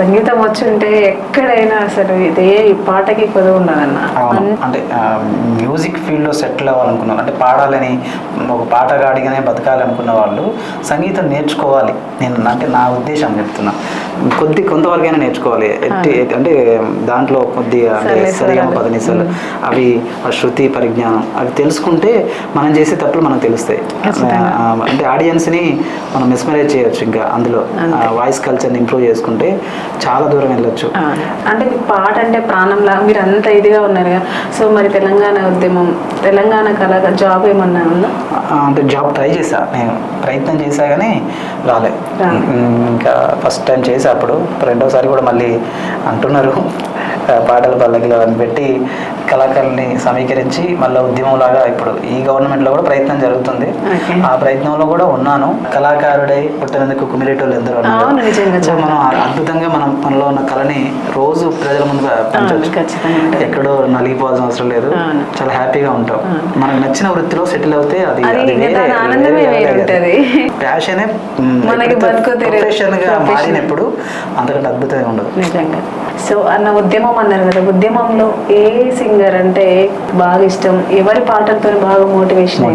సంగీతం వచ్చి ఉంటే ఎక్కడైనా అసలు ఇదే ఈ పాటకి కొద్ది ఉండదన్న. అంటే మ్యూజిక్ ఫీల్డ్లో సెటిల్ అవ్వాలనుకున్నారు అంటే పాడాలని ఒక పాటగాడిగానే బతకాలనుకున్న వాళ్ళు సంగీతం నేర్చుకోవాలి. నేను అంటే నా ఉద్దేశం చెప్తున్నా. కొద్ది కొంతవరకైనా నేర్చుకోవాలి. ఎట్టి అంటే దాంట్లో కొద్దిగా అంటే సరే, సరిగా సరే. పదనిసలు అవి శృతి పరిజ్ఞానం అవి తెలుసుకుంటే మనం చేసే తప్పులు మనకు తెలుస్తాయి. అంటే ఆడియన్స్ని మనం మెస్మరైజ్ చేయొచ్చు ఇంకా అందులో. వాయిస్ కల్చర్ని ఇంప్రూవ్ చేసుకుంటే చాలా దూరం వెళ్ళొచ్చు. అంటే మీకు పాట అంటే ప్రాణంలా మీరు అంత ఇదిగా ఉన్నారు కదా. సో మరి తెలంగాణ ఉద్యమం తెలంగాణ కళ జాబ్ ఏమన్నా ఉందా? అంటే జాబ్ ట్రై చేశా. నేను ప్రయత్నం చేశా కానీ రాలే. ఇంకా ఫస్ట్ టైం చేసా అప్పుడు. రెండోసారి కూడా మళ్ళీ అంటున్నారు. పాటల పల్లకిలో అని పెట్టి కళాకారుల్ని సమీకరించి మళ్ళీ ఉద్యమంలాగా ఇప్పుడు ఈ గవర్నమెంట్లో కూడా ప్రయత్నం జరుగుతుంది. ఆ ప్రయత్నంలో కూడా ఉన్నాను కళాకారుడై పుట్టినందుకు కుమిరేటోళ్ళు ఎందరో సో. మనం అద్భుతంగా మనం మనలో ఉన్న కళని రోజు ప్రజల ముందు. ఎక్కడో నలిగిపోవాల్సిన అవసరం లేదు. చాలా హ్యాపీగా ఉంటాం. మనకు నచ్చిన వృత్తిలో సెటిల్ అవుతే అది. ప్యాషనే. ప్రొఫెషన్గా. మారినప్పుడు అంతకంటే అద్భుతంగా ఉండదు సో అన్న ఉద్యమం అన్నారు కదా ఉద్యమంలో ఏ సింగర్ అంటే బాగా ఇష్టం? ఎవరి పాటలతో బాగా మోటివేషన్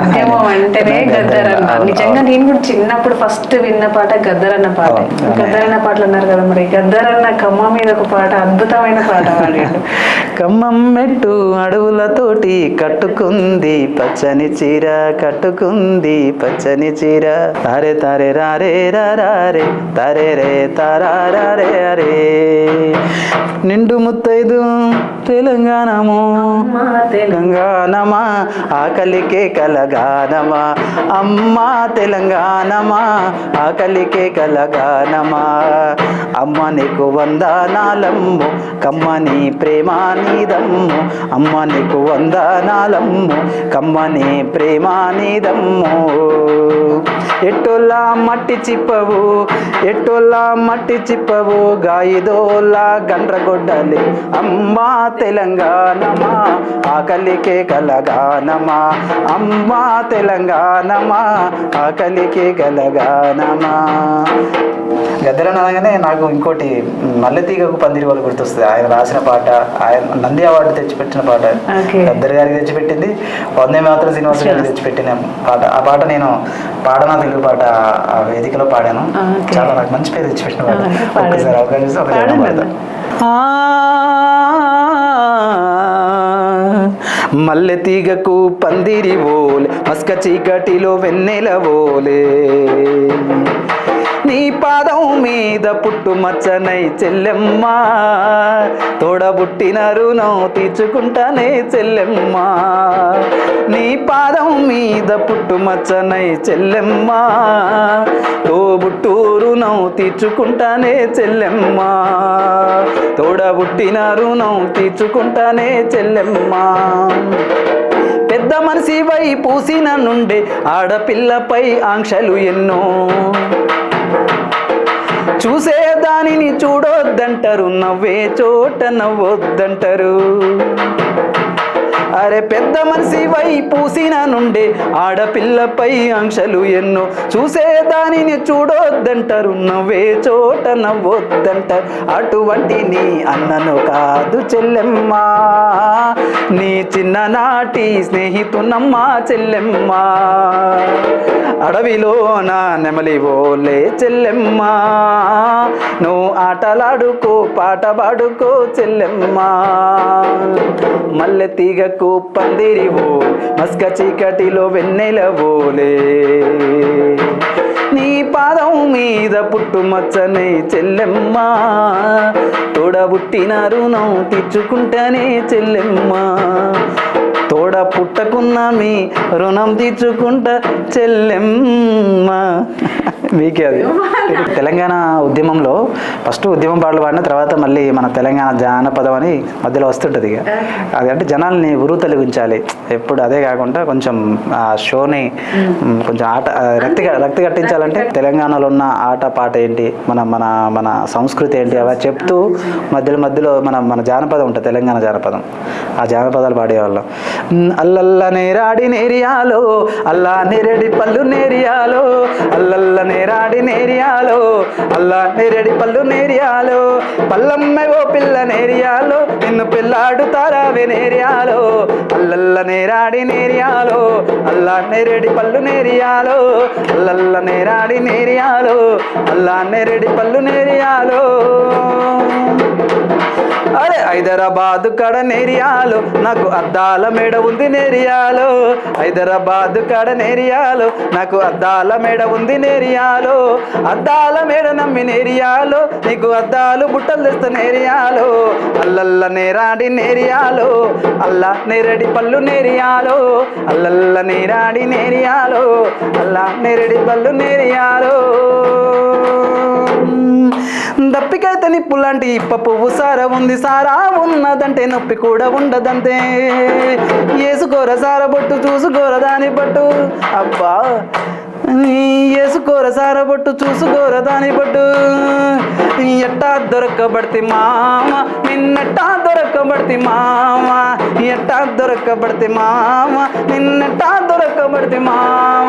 ఉద్యమం అంటేనే గద్దరన్న. నిజంగా. నేను కూడా చిన్నప్పుడు ఫస్ట్ విన్న పాట గద్దరన్న పాట. గద్దరన్న పాటలు అన్నారు కదా మరి. గద్దరన్న కమ్మ మీద ఒక పాట అద్భుతమైన పాట పాడాడు కమ్మం మెట్టు అడవులతోటి కట్టుకుంది పచ్చని చీర కట్టుకుంది పచ్చని చీర. తారే తారే రారే రారే తారే రే తారారే అరే నిండు ముత్తైదు తెలంగాణము. తెలంగాణమా ఆకలికే కలగానమా. అమ్మా తెలంగాణమా ఆకలికే కలగానమా. అమ్మ నీకు వందనాలమ్ము కమ్మని ప్రేమ నీదమ్ము. అమ్మ నీకు వందనాలమ్ము కమ్మని ప్రేమ నీదమ్ము. ఎట్టోలా మట్టి చిప్పవు ఎట్టోలా మట్టి చిప్పవు గాయిదోలా గండ్రగొడ్డలి. అమ్మా తెలంగాణమా ఆకలికే కలగానమా అమ్మా తెలంగాణమా ఆకలికే కలగానమా గద్దరని అనగానే నాకు ఇంకోటి మల్లెతీగకు పందిరి వాళ్ళు గుర్తొస్తుంది. ఆయన రాసిన పాట ఆయన నంది అవార్డు తెచ్చిపెట్టిన పాట. గద్దర్ గారికి తెచ్చిపెట్టింది. వందే మాత్రం శ్రీనివాస గారికి తెచ్చిపెట్టిన పాట. ఆ పాట నేను పాడనా తెలుగు పాట ఆ వేదికలో పాడాను. చాలా నాకు మంచి పేరు తెచ్చిపెట్టిన పాట పాడండి. ఒక్కసారి అవకాశం ఇస్తే ఒక జనం పాడండి పాడతా. మల్లె తీగకు పందిరి ఓలే మస్క చీకటిలో వెన్నెల ఓలే నీ పాదం మీద పుట్టు మచ్చనై చెల్లెమ్మ. తోడబుట్టిన రుణం తీర్చుకుంటానే చెల్లెమ్మ. నీ పాదం మీద పుట్టు మచ్చనై చెల్లెమ్మ. తోబుట్టు రుణం తీర్చుకుంటానే చెల్లెమ్మ. తోడబుట్టిన రుణం తీర్చుకుంటానే చెల్లెమ్మ. పెద్ద మనిషి వై పూసిన నుండే ఆడపిల్లపై ఆంక్షలు ఎన్నో. చూసే దానిని చూడొద్దంటారు. నవ్వే చోట నవ్వొద్దంటారు. అరే పెద్ద మనిషి వై పూసిన నుండే ఆడపిల్లపై ఆంక్షలు ఎన్నో చూసే దానిని చూడొద్దంటారు. నవ్వే చోట నవ్వొద్దంటారు అటువంటి నీ అన్నను కాదు చెల్లెమ్మా. నీ చిన్ననాటి స్నేహితునమ్మా చెల్లెమ్మా. అడవిలో నా నెమలి ఓలే చెల్లెమ్మా. నువ్వు ఆటలాడుకో పాట పాడుకో చెల్లెమ్మా. మల్లె తీగకు పందిరి ఓ మస్క చీకటిలో వెన్నెలవోలే నీ పాదం మీద పుట్టు మచ్చనే చెల్లెమ్మా తోడబుట్టిన రుణం తీర్చుకుంటానే చెల్లెమ్మా. తోడ పుట్టకున్న మీ రుణం తీర్చుకుంటా చెల్లెమ్మ. మీకే అది. తెలంగాణ ఉద్యమంలో ఫస్ట్ ఉద్యమం పాటలు పాడిన తర్వాత మళ్ళీ మన తెలంగాణ జానపదం అని మధ్యలో వస్తుంటుంది ఇక. అది అంటే జనాల్ని ఉరు తొలగించాలి. ఎప్పుడు అదే కాకుండా కొంచెం ఆ షోని కొంచెం ఆట రక్తి రక్తి కట్టించాలంటే తెలంగాణలో ఉన్న ఆట పాట ఏంటి? మన మన మన సంస్కృతి ఏంటి? అవి చెప్తూ మధ్యలో మధ్యలో మన మన జానపదం ఉంటుంది తెలంగాణ జానపదం. ఆ జానపదాలు పాడేవాళ్ళం. మ్, అల్లల్ల నేరాడి నేరియాలో అల్లా నేరేడి పళ్ళు నేరియాలో అల్లల్ల నేరాడి నేరాడి నేరియాలో అల్లా నేరేడి పళ్ళు నేరియాలో పల్లమ్మె ఓ పిల్ల నేరియాలో నిన్ను పిల్లాడుతారావే నేరియాలో అల్లల్ల నేరాడి నేరియాలో అల్లా నేరేడి పళ్ళు నేరియాలో అల్లల్ల నేరాడి నేరియాలో అల్లా నేరేడి పళ్ళు నేరియాలో. అరే హైదరాబాద్ కడ నేరియాలో నాకు అద్దాల మేడ ఉంది నేరియాలో. హైదరాబాద్ కడ నేరియాలో నాకు అద్దాల మేడ ఉంది నేరియాలో. అద్దాల మేడ నమ్మి నేరియాలో నీకు అద్దాలు బుట్టలు తెస్తా నేరియాలో. అల్లల్ల నేరాడి నేరియాలో అల్లా నేరడి పళ్ళు నేరియాలో. అల్లల్ల నేరాడి నేరియాలో అల్లా నేరడి పళ్ళు నేరియాలో. దప్పికైతే నిప్పులాంటి ఇప్ప పువ్వు సారా ఉంది సారా ఉన్నదంటే నొప్పి కూడా ఉండదంతే. ఏసుకోర సార బొట్టు చూసుకోర దాని పట్టు. అబ్బా ఏసుకోర సార బొట్టు చూసుకోర దాని పట్టు. ఎట్టా దొరకబడితే మామ నిన్నెట్టా దొరకబడితే మామ ఎట్టా దొరకబడితే మామ నిన్నెట్టా దొరకబడితే మామ.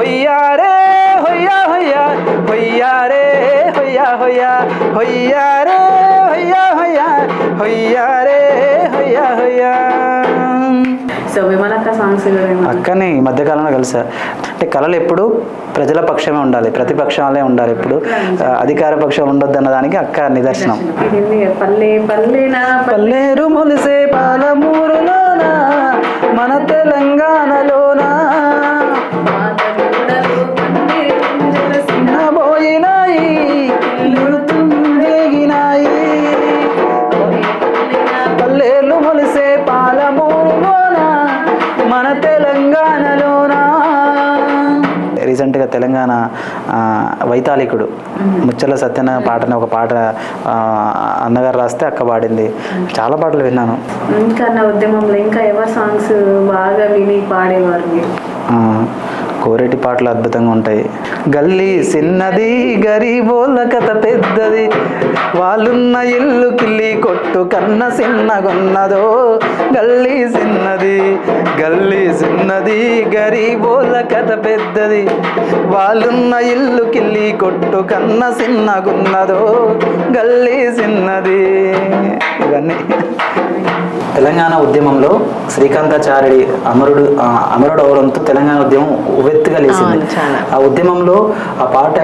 ఒయ్యారే హొయ్యా హొయ్యా హొయ్యారే హొయ్యా హొయ్యా హొయ్యారే హొయ్యా హొయ్యా సో విమలక్క సాంగ్స్ అక్కని ఈ మధ్యకాలంలో కలిసా. అంటే కళలు ఎప్పుడు ప్రజల పక్షమే ఉండాలి ప్రతిపక్షాలే ఉండాలి ఎప్పుడు. అధికార పక్షం ఉండొద్దు అన్న దానికి అక్క నిదర్శనం. పల్లె పల్లె. పల్లేరు మొలిసే పాలమూరులోన వైతాళికుడు. ముచ్చల సత్యన పాటని ఒక పాట ఆ, అన్నగారు రాస్తే అక్క పాడింది. చాలా పాటలు విన్నాను. ఇంకా నా ఉద్యమంలో ఇంకా ఎవరి సాంగ్స్ బాగా విని పాడేవారు మీరు? కోరేటి పాటలు అద్భుతంగా ఉంటాయి. గల్లీ చిన్నది గరీబోల కథ పెద్దది. వాళ్ళున్న ఇల్లు కిల్లి కొట్టు కన్న చిన్నగున్నదో గల్లీ చిన్నది గల్లీ చిన్నది గరీబోల కథ పెద్దది. వాళ్ళున్న ఇల్లు కిల్లి కొట్టు కన్న చిన్నగున్నదో గల్లీ చిన్నది ఇవన్నీ. తెలంగాణ ఉద్యమంలో శ్రీకాంతాచార్యుడి అమరుడు అమరుడు అవడంతో తెలంగాణ ఉద్యమం ఉవ్వెత్తుగా లేచింది. ఆ ఉద్యమంలో ఆ పాట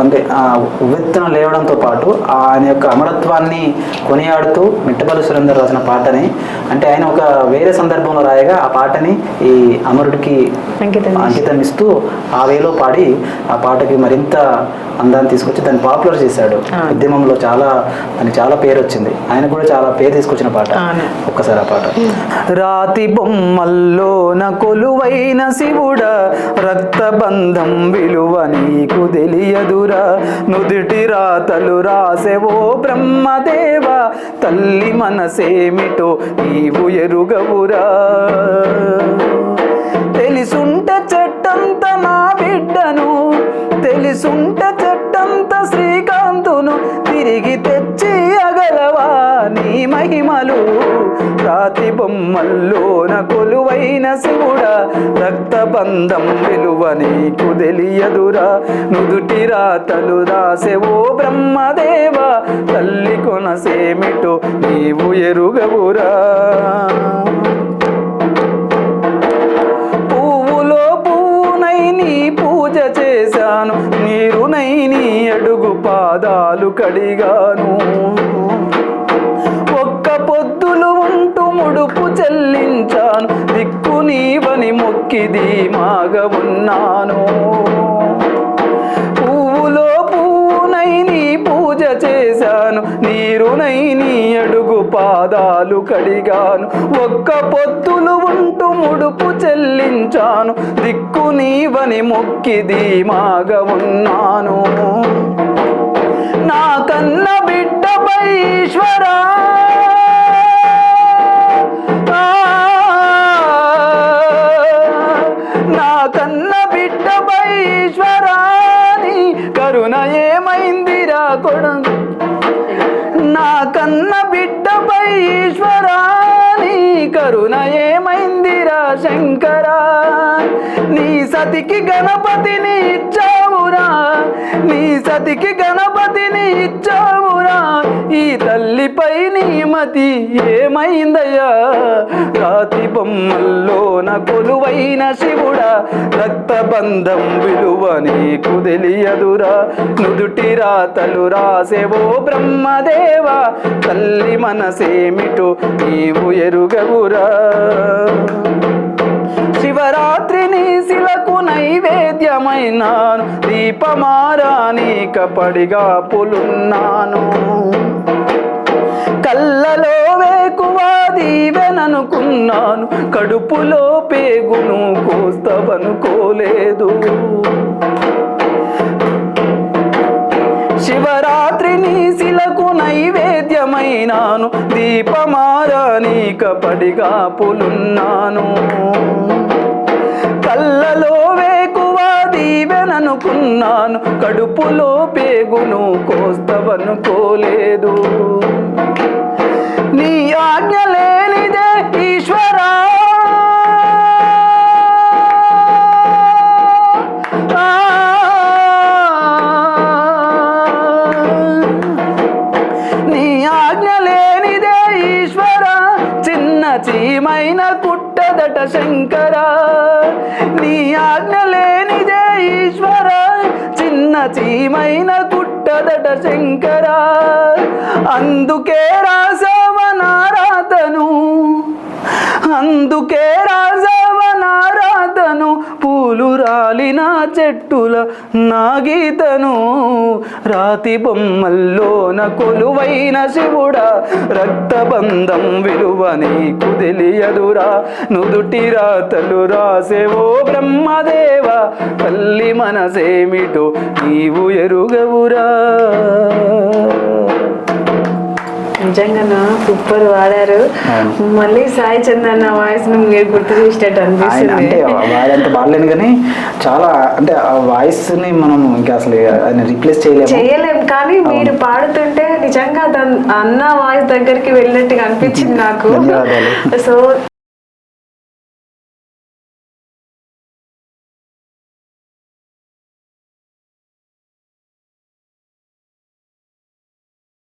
అంటే ఆ ఉవ్వెత్తున లేవడంతో పాటు ఆయన యొక్క అమరత్వాన్ని కొనియాడుతూ మిట్టపల్లి సురేందర్ రాసిన పాటని అంటే ఆయన ఒక వేరే సందర్భంలో రాయగా ఆ పాటని ఈ అమరుడికి అంకితం ఇస్తూ ఆ వేలో పాడి ఆ పాటకి మరింత అందాన్ని తీసుకొచ్చి దాన్ని పాపులర్ చేశాడు. ఉద్యమంలో చాలా దానికి చాలా పేరు వచ్చింది ఆయన కూడా చాలా పేరు తీసుకొచ్చిన పాట. ఒక్కసారి ఆ పాట. రాతి బొమ్మల్లోన కొలువైన శివుడ రక్తబంధం విలువ నీకు తెలియదురా. నుదుటి రాతలు రాసెవో బ్రహ్మదేవ. తల్లి మనసేమిటో నీవు ఎరుగవురా. తెలిసుంట చెట్టంత నా బిడ్డను తెలిసుంట చెట్టంత శ్రీకాంతును తిరిగి తెచ్చి నీ మహిమలు? రాతి బొమ్మల్లోన కొలువైన శివుడ రక్తబంధం విలువ నీకు తెలియదురా. నుదుటి రాతలు రాసెవో బ్రహ్మదేవ తల్లి కొనసేమిటో నీవు ఎరుగవురా. పువ్వులో పువ్వునై నీ పూజ చేశాను నీరునై నీ అడుగు పాదాలు కడిగాను. నీవని మొక్కిది మాగ ఉన్నాను పువ్వులో పువ్వునై నీ పూజ చేశాను నీరునై నీ అడుగు పాదాలు కడిగాను. ఒక్క పొత్తులు ఉంటూ ముడుపు చెల్లించాను దిక్కు నీవని మొక్కిది మాగ ఉన్నాను నా కన్న బిడ్డపై ఈశ్వరా నా కన్న బిడ్డపై ఈశ్వరా నీ కరుణ ఏమైందిరా శంకరా? నీ సతికి గణపతిని ఇచ్చావురా నీ సతికి గణపతిని ఇచ్చావురా. ఈ తల్లిపై నీ మతి ఏమైందయ్యా? రాతి బొమ్మల్లోన కొలువైన శివుడా. రక్తబంధం విలువ నీకు తెలియదురా. నుదుటి రాతలు రాసేవో బ్రహ్మదేవా. తల్లి మనసేమిటో నీవు ఎరుగవురా. శివరాత్రిని శిలకు నైవేద్యమైనాను దీపమారాని కపడిగా పులున్నాను. కళ్ళలో వేకువా దీవెననుకున్నాను కడుపులో పేగును కోస్తవనుకోలేదు. శివరాత్రిని శిలకు నైవేద్యమైనాను దీపమారానీక పడిగా పులున్నాను. కళ్ళలో అనుకున్నాను. కడుపులో పేగును కోస్తవనుకోలేదు. నీ ఆజ్ఞ లేనిదే ఈశ్వరా. నీ ఆజ్ఞ లేనిదే ఈశ్వర. చిన్న చీమైన కుట్టదట శంకర. నీ ఆజ్ఞ లేని ఈశ్వర చిన్న చీమైన కుట్టదట శంకర అందుకే రాసవనారాధను అందుకే రాజా పూలు రాలిన చెట్టుల నా గీతను రాతి బొమ్మల్లోన కొలువైన శివుడా రక్తబంధం విలువ నీకు తెలియదురా. నుదుటి రాతలు రాసేవో బ్రహ్మదేవ తల్లి మనసేమిటో నీవు ఎరుగవురా. నిజంగా సూపర్ వాడారు. మళ్ళీ సాయి చందన్న వాయిస్ను మీరు గుర్తు చేసేటట్టు ఆయన అంటే అనిపిస్తుంది వాడంత బాగలేను కానీ చాలా అంటే ఆ వాయిస్ని మనం ఇంకా అసలు ఆయన రీప్లేస్ చేయలేము. చేయలేం కానీ మీరు పాడుతుంటే నిజంగా అన్న వాయిస్ దగ్గరికి వెళ్ళినట్టుగా అనిపించింది నాకు. సో